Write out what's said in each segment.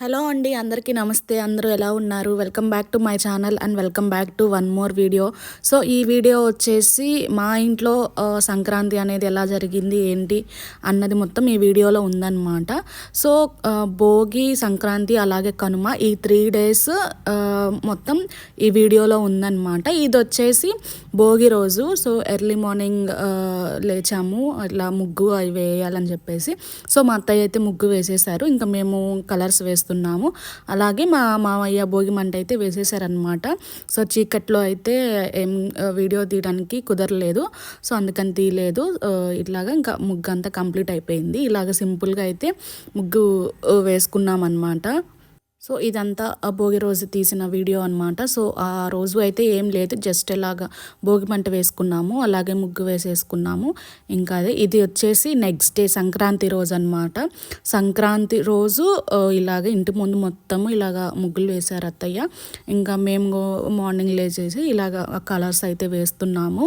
Hello అండి అందరికీ నమస్తే. అందరూ ఎలా ఉన్నారు? Welcome back to my channel and welcome back to one more video. So ఈ వీడియో వచ్చేసి మా ఇంట్లో సంక్రాంతి అనేది ఎలా జరిగింది ఏంటి అన్నది మొత్తం ఈ వీడియోలో ఉందన్నమాట. సో భోగి సంక్రాంతి అలాగే కనుమ ఈ త్రీ డేస్ మొత్తం ఈ వీడియోలో ఉందన్నమాట. ఇది వచ్చేసి భోగి రోజు. So early morning లేచాము. ఇట్లా ముగ్గు అవి వేయాలని చెప్పేసి. సో మా అత్తయ్య అయితే ముగ్గు వేసేసారు. ఇంకా మేము కలర్స్ వేస్తున్నాము అలాగే మా మామయ్య భోగి మంట అయితే వేసేసారనమాట సో చీకట్లో అయితే ఏం వీడియో తీయడానికి కుదరలేదు. సో అందుకని తీయలేదు. ఇట్లాగా ఇంకా ముగ్గు అంతా కంప్లీట్ అయిపోయింది. ఇలాగ సింపుల్గా అయితే ముగ్గు వేసుకున్నామన్నమాట. సో ఇదంతా ఆ భోగి రోజు తీసిన వీడియో అనమాట సో ఆ రోజు అయితే ఏం లేదు జస్ట్ ఇలాగా భోగి మంట వేసుకున్నాము అలాగే ముగ్గు వేసేసుకున్నాము. ఇంకా అదే ఇది వచ్చేసి నెక్స్ట్ డే సంక్రాంతి రోజు అనమాట సంక్రాంతి రోజు ఇలాగ ఇంటి ముందు మొత్తము ఇలాగ ముగ్గులు వేశారు అత్తయ్య. ఇంకా మేము మార్నింగ్ లేచేసి ఇలాగ కలర్స్ అయితే వేస్తున్నాము.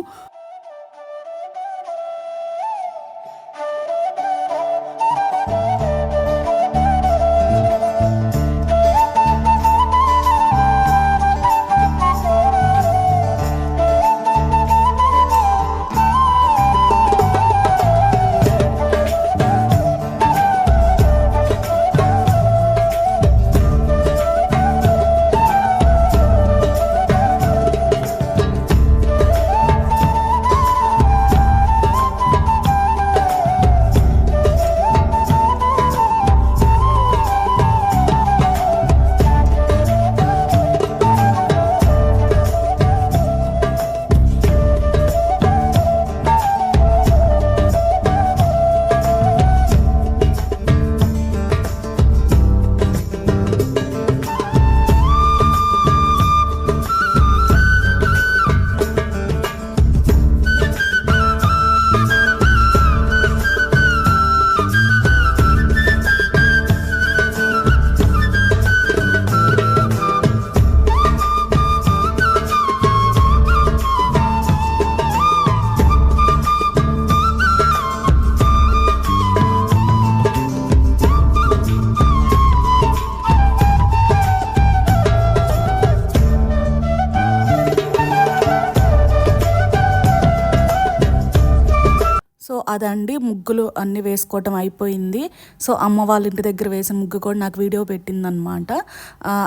కాదండి ముగ్గులు అన్నీ వేసుకోవటం అయిపోయింది. సో అమ్మ వాళ్ళ ఇంటి దగ్గర వేసిన ముగ్గు కూడా నాకు వీడియో పెట్టిందనమాట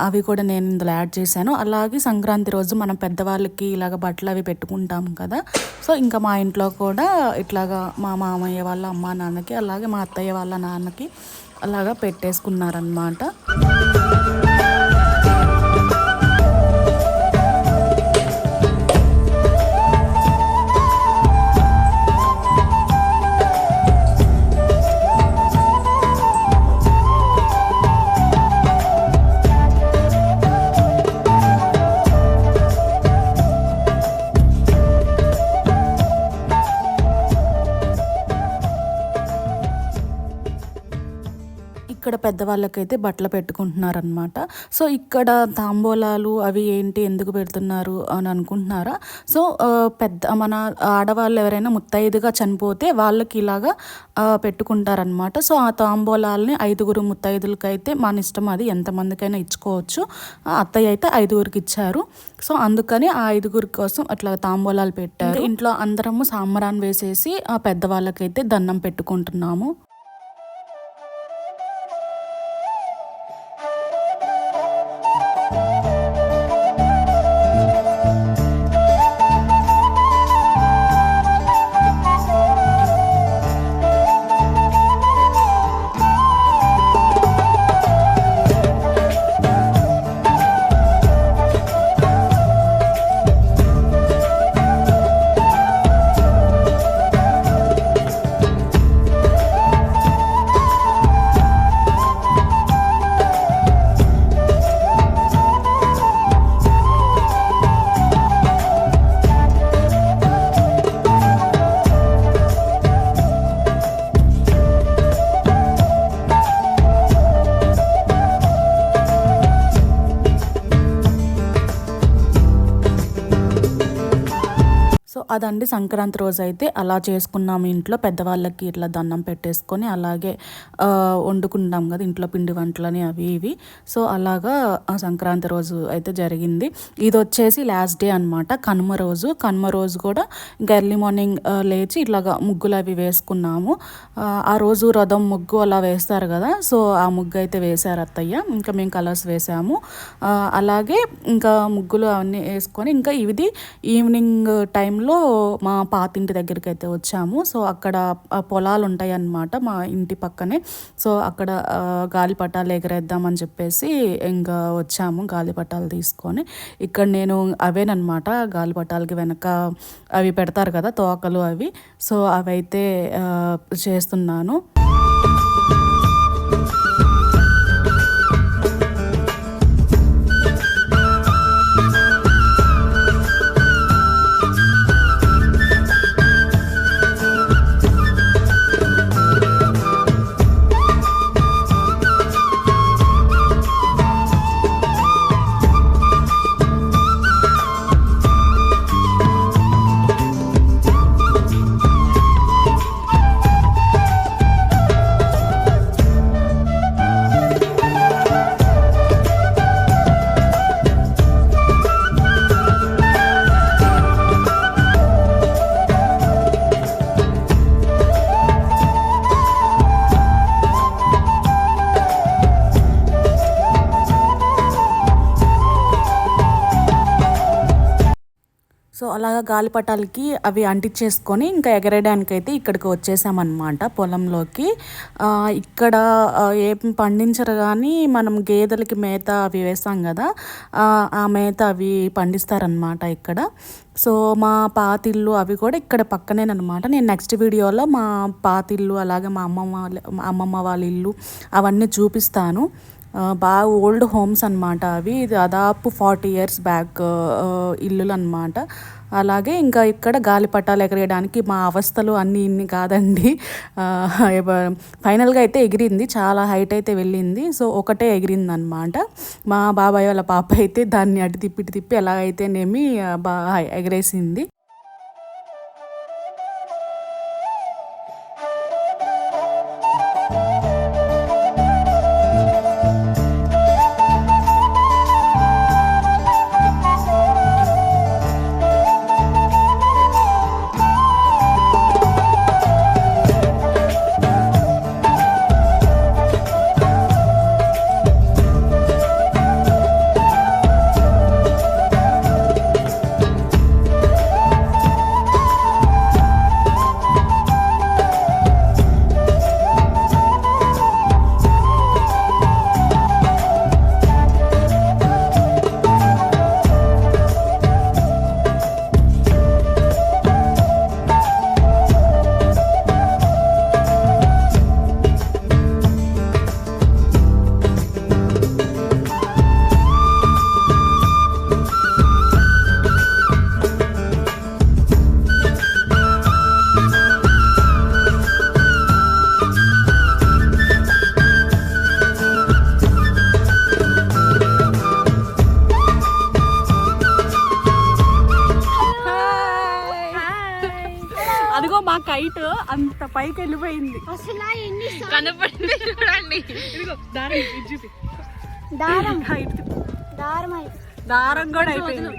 అవి కూడా నేను ఇందులో యాడ్ చేశాను. అలాగే సంక్రాంతి రోజు మనం పెద్దవాళ్ళకి ఇలాగ బట్టలు అవి పెట్టుకుంటాం కదా. సో ఇంకా మా ఇంట్లో కూడా ఇట్లాగా మా మామయ్య వాళ్ళ అమ్మ నాన్నకి అలాగే మా అత్తయ్య వాళ్ళ నాన్నకి అలాగా పెట్టేసుకున్నారనమాట ఇక్కడ పెద్దవాళ్ళకైతే బట్టలు పెట్టుకుంటున్నారనమాట సో ఇక్కడ తాంబూలాలు అవి ఏంటి ఎందుకు పెడుతున్నారు అని అనుకుంటున్నారా? సో పెద్ద మన ఆడవాళ్ళు ఎవరైనా ముత్తైదుగా చనిపోతే వాళ్ళకి ఇలాగా పెట్టుకుంటారనమాట సో ఆ తాంబూలాలని ఐదుగురు ముత్తైదులకి అయితే మన ఇష్టం అది. ఎంతమందికైనా ఇచ్చుకోవచ్చు. అత్తయ్య అయితే ఐదుగురికి ఇచ్చారు. సో అందుకని ఆ ఐదుగురి కోసం అట్లా తాంబూలాలు పెట్టారు. ఇంట్లో అందరము సాంబ్రాన్ వేసేసి ఆ పెద్దవాళ్ళకైతే దండం పెట్టుకుంటున్నాము. అదండి సంక్రాంతి రోజు అయితే అలా చేసుకున్నాము. ఇంట్లో పెద్దవాళ్ళకి ఇట్లా దండం పెట్టేసుకొని అలాగే వండుకుంటాం కదా ఇంట్లో పిండి వంటలని అవి ఇవి. సో అలాగా సంక్రాంతి రోజు అయితే జరిగింది. ఇది వచ్చేసి లాస్ట్ డే అనమాట కనుమ రోజు. కనుమ రోజు కూడా ఇంకా ఎర్లీ మార్నింగ్ లేచి ఇట్లాగా ముగ్గులు అవి వేసుకున్నాము. ఆ, రోజు రథం ముగ్గు అలా వేస్తారు కదా సో ఆ ముగ్గు అయితే వేశారు అత్తయ్య. ఇంకా మేము కలర్స్ వేసాము. అలాగే ఇంకా ముగ్గులు అవన్నీ వేసుకొని ఇంకా ఇది ఈవినింగ్ టైంలో మా పాతింటి దగ్గరికి అయితే వచ్చాము. సో అక్కడ పొలాలు ఉంటాయి అన్నమాట మా ఇంటి పక్కనే. సో అక్కడ గాలిపటాలు ఎగరేద్దామని చెప్పేసి ఇంకా వచ్చాము గాలిపటాలు తీసుకొని. ఇక్కడ నేను అవేనమాట గాలిపటాలకి వెనక అవి పెడతారు కదా తోకలు అవి. సో అవైతే చేస్తున్నాను. గాలిపటాలకి అవి అంటించేసుకొని ఇంకా ఎగరేయడానికి అయితే ఇక్కడికి వచ్చేసామన్నమాట పొలంలోకి. ఇక్కడ ఏం పండించరు కానీ మనం గేదెలకి మేత అవి వేస్తాం కదా ఆ, మేత అవి పండిస్తారనమాట ఇక్కడ. సో మా పాతిళ్ళు అవి కూడా ఇక్కడ పక్కనేనమాట నేను నెక్స్ట్ వీడియోలో మా పాతిళ్ళు అలాగే మా అమ్మమ్మ వాళ్ళ మా అమ్మమ్మ వాళ్ళ ఇల్లు అవన్నీ చూపిస్తాను. బాగా ఓల్డ్ హోమ్స్ అనమాట అవి. దాదాపు ఫార్టీ ఇయర్స్ బ్యాక్ ఇల్లులు అనమాట అలాగే ఇంకా ఇక్కడ గాలిపటాలు ఎగరేయడానికి మా అవస్థలు అన్ని ఇన్ని కాదండి. ఫైనల్గా అయితే ఎగిరింది. చాలా హైట్ అయితే వెళ్ళింది. సో ఒకటే ఎగిరింది అనమాట మా బాబాయ్ వాళ్ళ పాప అయితే దాన్ని అటు తిప్పి తిప్పి ఎలాగైతేనేమి ఆ, బాగా ఎగరేసింది. పైకి వెళ్ళిపోయింది అసలు ఎన్ని కనపడింది చూడండి. ఇదిగో దారం ఇది చూపి. దారం. హైట్ దారం కూడా అయిపోయింది.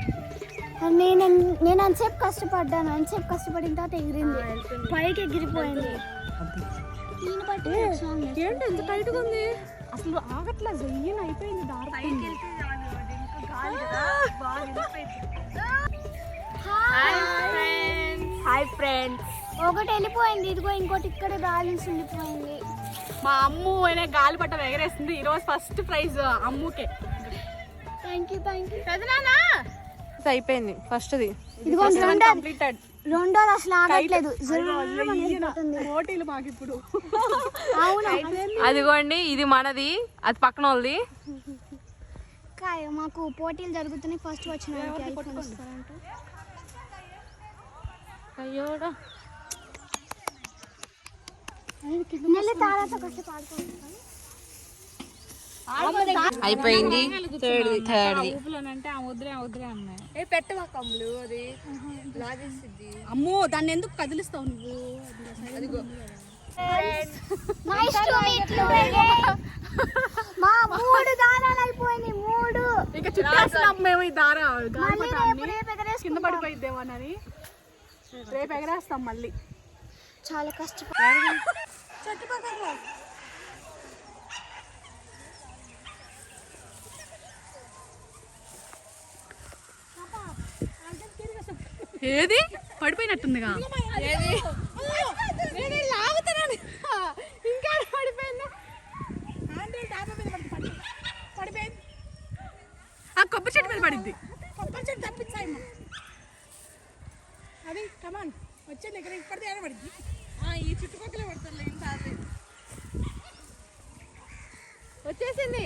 నేను నేను అంతసేపు కష్టపడ్డాను? అంతసేపు కష్టపడిన తర్వాత ఎగిరింది. పైకి ఎగిరిపోయింది. ఏంటి ఎంత టైట్గా ఉంది? అసలు ఆగట్లా జయ్యన్ అయిపోయింది దారం. హాయ్. ఫ్రెండ్స్ ఒకటి వెళ్ళిపోయింది. ఇదిగో ఇంకోటి ఇక్కడ బ్యాలెన్స్ ఉండిపోయింది. మా అమ్ము అనే గాలిపటం ఎగరేసింది. ఈ రోజు ఫస్ట్ ప్రైజ్ అమ్ముకే. థ్యాంక్ యూ థ్యాంక్ యూ అయిపోయింది. ఫస్ట్ది. ఇదిగో కంప్లీటెడ్ రెండోది. అసలు ఆగట్లేదు. మాకు ఇప్పుడు. అవును? అదిగోండి ఇది మనది. అది పక్కన వాళ్ళది కాయ మాకు పోటీలు జరుగుతున్నాయి. ఫస్ట్ వచ్చిన అయ్యోడా. అయిపోయింది. థర్డ్ థర్డ్ అమ్మో. దాన్ని ఎందుకు కదిలిస్తావు నువ్వు? మూడు దానాలు అయిపోయినాయి మూడు. ఇక చుట్టేస్తున్నాం మేము ఈ దార కింద పడిపోయిద్దేమోనని రేపు ఎగరేస్తాం మళ్ళీ. చాలా కష్టపడి ఏది? పడిపోయినట్టుందిగా. ఇంకా పడిపోయింది? పడిపోయింది. ఆ కొబ్బరి చెట్టు మీద పడింది కొబ్బరి చెట్టు తప్పించాయమ్మ అది కమాన్ వచ్చే దగ్గర ఇప్పటిదే అయినా పడింది ఈ చుట్టుపక్కల పడతారు ఈసారి వచ్చేసింది.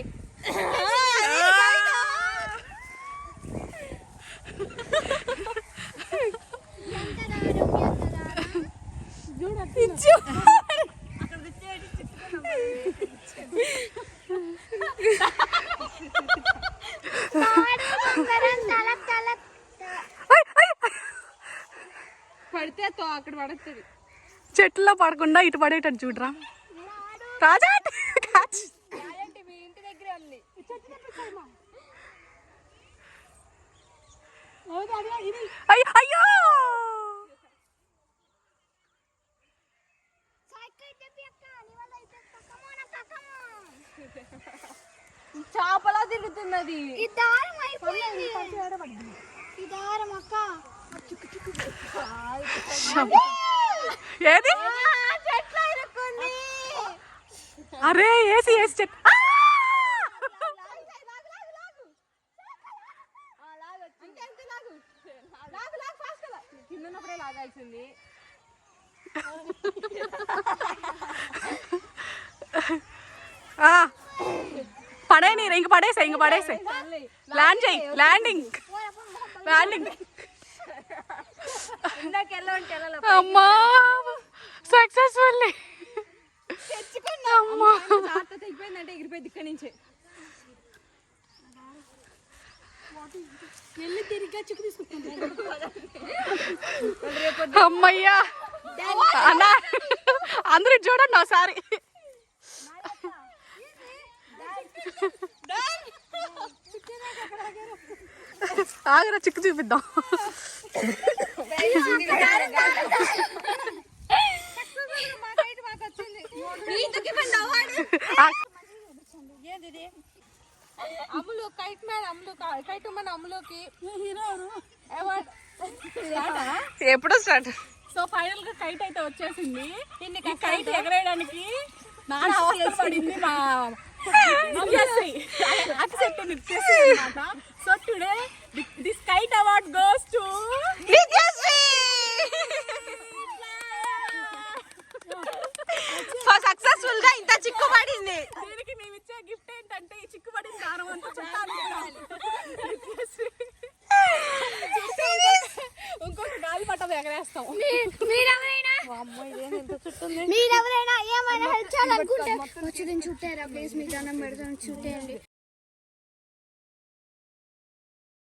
తలక్ అక్కడ పడుతుంది చెట్టులో పడకుండా ఇటు పడేటట్టు చూడరా. రాజా అయ్యో అక్క కమోన్ చేపలా తిరుగుతున్నది. ఈ దారం అయిపోయింది. ఈ దారం అక్క. ఏది? అరే ఏసి ఏసి చెట్టు ఆ! లాగాల్సింది ఇంక పడేసే ఇంక పడేసే ల్యాండ్ చెయ్యి ల్యాండింగ్ ల్యాండింగ్ ఇందాక ఎలా ఉంటే ఎలా అమ్మా సక్సెస్ఫుల్లీ అమ్మా తెగిపోయిందంటే ఎగిరిపోయింది ఇక్కడి నుంచే. అమ్మయ్యా. అన్నా అందరూ చూడండి ఒకసారి. ఆగరా చిక్కు చూపిద్దాం. Ammulu kite man Ammulu kite మన అమ్ములోకి ఎప్పుడో స్టార్ట్. సో ఫైనల్గా కైట్ అయితే వచ్చేసింది. కైట్ ఎగరేయడానికి నాన్న అవసరం పడింది మా యాక్సెప్ట్ అన్నమాట so today this kite award goes to సక్సెస్ఫుల్గా ఇంత చిక్కు పడింది దీనికి మేము ఇచ్చే గిఫ్ట్ ఏంటంటే ఈ చిక్కుబడిన దారం అంతా చుట్టాలి ఇంకొక గాలి పట్టం ఎగరేస్తాం మీరెవరైనా మీరెవరైనా ఏమైనా హెల్ప్ చేయాలనుకుంటే చుట్టారా మీకు దండం పెడతాను చుట్టేయండి